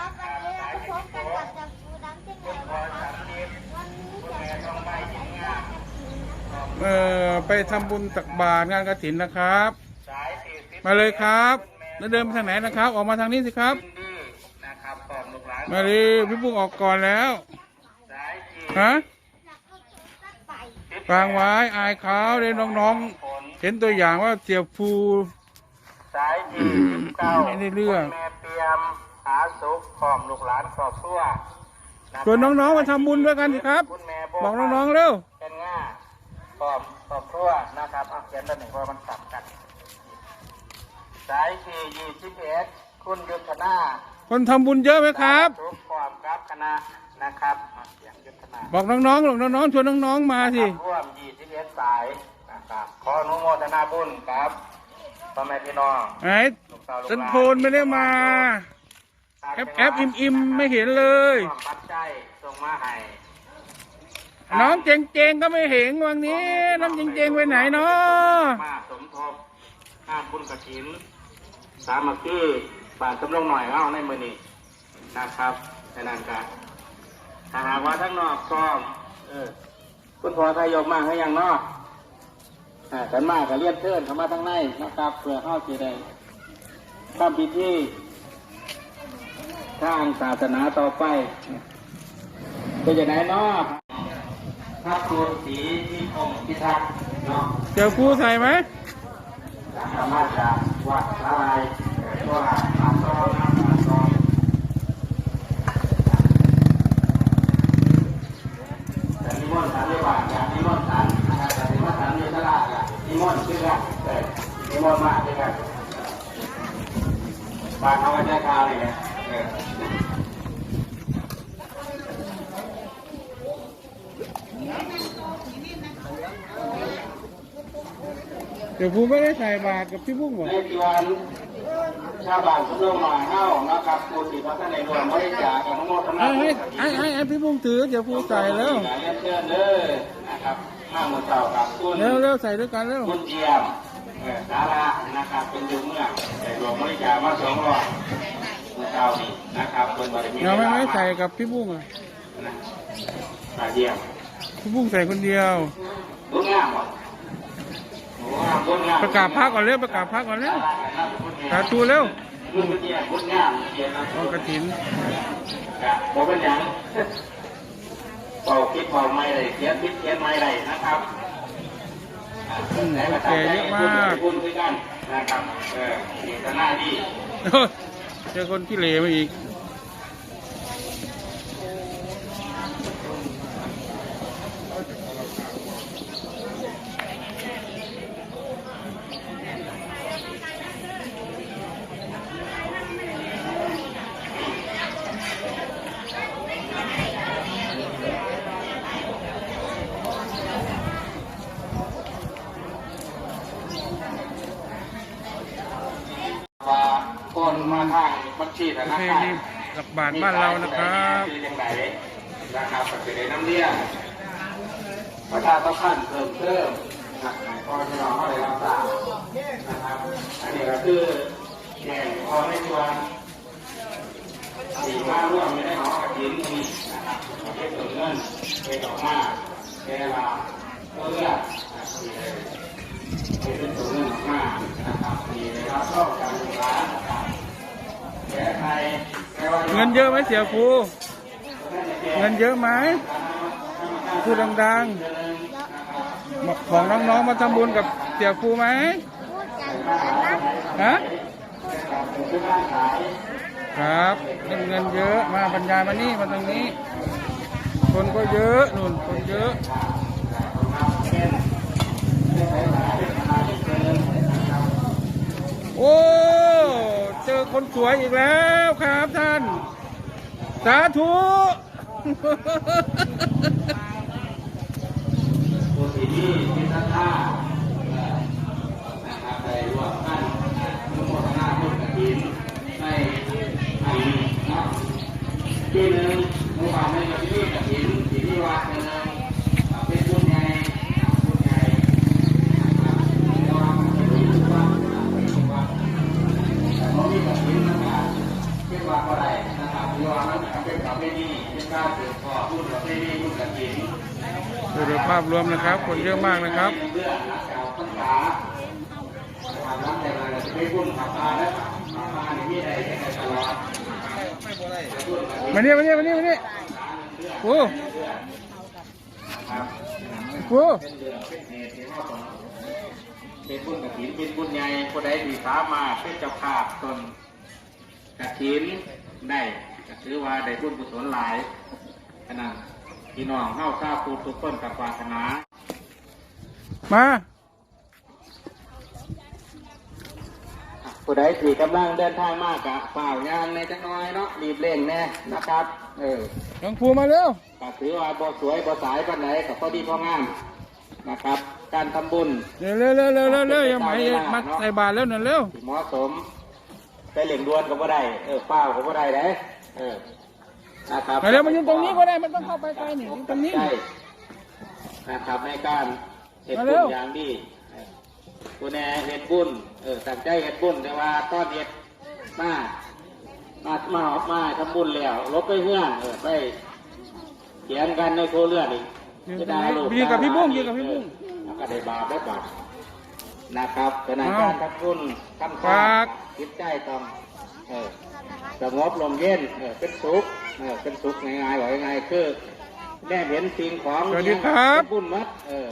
ครับวันนี้เราพบกันกับจับปูดำเช่นเคยนะครับวันนี้จะทำอะไรกันนะครับเอ่อไปทำบุญตักบาตรงานกระถินนะครับมาเลยครับ แล้วเดินไปทางไหนนะครับ ออกมาทางนี้สิครับนะครับขอบลูกหลานมาเลยพี่ปุ้งออกก่อนแล้ว สายจีฮะอยากเข้าสู่สักไปกลางไว้อายเขาเดี๋ยวน้องๆเห็นตัวอย่างว่าเสียภู สายจีเก้าไม่ได้เรื่องแม่เตรียมหา สุขขอบลูกหลานครอบครัวะชวนน้องๆมาทำบุญด้วยกันสิครับคุณแม่บอกน้องๆเร็วเป็นง่าขอบครอบครัวนะครับเอาเขียนตัวหนึ่งเพราะมันกลับกัน สายจียี่สิบเอ็ดคุณยุทธนา คนทำบุญเยอะไหมครับสุขขอบครับคณะนะครับเอาเสียงยุทธนา บอกน้องๆบอกน้องๆชวนน้องๆมาสิร่วม21สายนะครับขออนุโมทนาบุญครับพ่อแม่พี่น้องไอ้ต้นโพนไม่ได้มา แอปแอปอิมอิมไม่เห็นเลยร่วมปัจจัยส่งมาให้น้องเจงเจงๆก็ไม่เห็นวันนี้ น้องเจงเจงๆไปไหนเนาะมาสมทบห้ามบุญกระถินสามัคคีบาทสำรองหน่อยเอาในมือนี้นะครับในนั้นกันถ้าหากว่าทั้งนอกซ้อมเออคุณพ่อทายกมากให้ยังนอกอ่ากันมากก็เลียนเทินเข้ามาทั้งในนะครับเพื่อเข้าสีได้ทำพิธี ทางศาสนาต่อไปเป็นอย่างไรเนาะพระครูศรีที่องค์พิทักษ์เนาะเจอภูใส่ไหมสามารถจากวัดอะไรตัวอาตอนะอาตอแต่นิมนต์สันนิบาตจากนิมนต์สันนะครับแต่นิมนต์สันนิสระอะนิมนต์ชื่อกันแต่นิมนต์มาชื่อกันบางเขาก็ใช้คาเลยนะเออ เดี๋ยวภูไม่ได้ใส่บาตรกับพี่บุ้งบอกในที่วันชาวบ้านทุกโรงหน่อยเฮ้านะครับผู้ที่พัฒนาในรวมบริจาคอนุโมทนาให้บุให้ญให้ให้ให้พี่บุ้งถือ เดี๋ยวภูใส่แล้วเรียนเชิญเลยนะครับห้าหมื่นเจ้ากับคุณเร็วเร็วใส่ด้วยกันเร็วคุณเจียมเอ่อสาระนะครับเป็นยุงเมื่อแต่รวมบริจาคมาสองร้อยหมื่นเจ้านี่นะครับคนบริมีเราไม่ไม่ใส่กับพี่บุ้งอะนะมาเยี่ยมพี่บุ้งใส่คนเดียวบุญงามบ่โอ้งามบุญงาม ประกาศพักก่อนเร็วประกาศพักก่อนเร็วสาธุเร็วบุญเจียมบุญงามเจียมนะเอากระถินครับผมเป็นหยังเป่าคิดเป่าไม่เลยเขียนคิดเขียนไม่เลยนะครับอืมโอเคเยอะมากคุณด้วยกันนะครับเออเจตนาดีโอ้ยเจอคนที่เหลมาอีก โอเคนี่หลักบาทบ้านเรานะครับคือยังไงนะครับก็จะได้น้ำเลี้ยงประชาสัมพันธ์เพิ่มเติมนะครับพอที่เราเข้าได้รับทราบนะครับ อันนี้ก็คือแก่พอในส่วนสี่มาร่วมไม่ได้หอกระถินนี่นะครับประเภทส่วนเงินเป็นออกมาแก่ละเพื่อนะครับ เป็นส่วเงินออกมานะครับที่ได้รับเข้าการศึกษานะครับแก้ไขไม่ว่าจะ เงินเยอะไหมเสียครูเงินเยอะไหมพูดดังๆบอกของน้องๆมาทำบุญกับเสียครูไหมพูดกันกันนะฮะครับเงินเงินเยอะมาบรรยายมานี่มาตรงนี้ คนก็เยอะนุ่นคนเยอะ โอ้ เจอ คนสวยอีกแล้วครับท่าน สาธุผู้ที่มีจิตศรัทธานะครับได้ร่วมกันอนุโมทนาบุญกฐินในอันนี้นะที่หนึ่งหมู่บ้านในกฐินกฐินที่ที่วัดนึ่งเป็น ว่ามีกฐินนะครับเป็นวัดอะไรนะครับเพราะว่ามันเป็นประเพณีเป็นการสืบทอดรุ่นประเพณีรุ่นกระถิ่นดูโดยภาพรวมนะครับ คนเยอะมากนะครับเรื่องหลักเก่าภาษาทำรับแต่ละจะไม่พุ่นขับมาแล้วขับมาในที่ใดได้ตลอดมาเนี่ยมาเนี่ยมาเนี่ยมาเนี่ครูครับครูเป็นเรื่องเป็นเหตุที่ว่าผมเป็นบุญกระถินเป็นบุญใหญ่ผู้ใดดีสามารถเป็นเจ้าภาพตน กระถินได้ก็ถือว่าได้บุญกุศลหลายขนาดพี่น้องเข้าข้าวปูทุกคนกับปรารถนา มาผู้ใดที่กำลังเดินทางมากกะเปล่ายางในจักหน้อยเนาะรีบเร่งแน่นะครับ เออหลวงครูมาเร็วก็ถือว่าบ่สวยบ่สายปานไหนก็พอดีพองามนะครับ การทำบุญเร็วเร็วเร็วเร็วเร็วเร็วอย่าไหมมาใส่บาตรแล้วนั่นเร็ว ที่เหมาะสม ไปเหล่งดวนก็บ่ได้เออเปล่าก็บ่ได้เด้เออนะครับมาเร็วมายืนตรงนี้ก็ได้มันต้องเข้าไปไกลนี่ยืนตรงนี้ ใช่นะครับในการเฮ็ดมาเร็บุญวอย่างดีเออผู้แน่เฮ็ดบุญเออตั้งใจเฮ็ดบุญแต่ว่าตอนเฮ็ดมามามาออกมาทำบุญแล้วลบไปเฮือนเออไปเขียนกันในโทรเลื่อนอีกยืนตรงนี้ยืนกับพี่บุ้งยืนกับพี่บุ้งแล้วก็ได้บาปได้บาป นะครับขณะอ้าวการทำบุญทำทาฝานกจิตใจต้องเออสงบลมเย็นเออเป็นสุขเออเป็นสุขง่ายๆบอกง่ายๆคือแน่เห็นสิ่งของสวัสดีครับเป็นบุญมัดเออ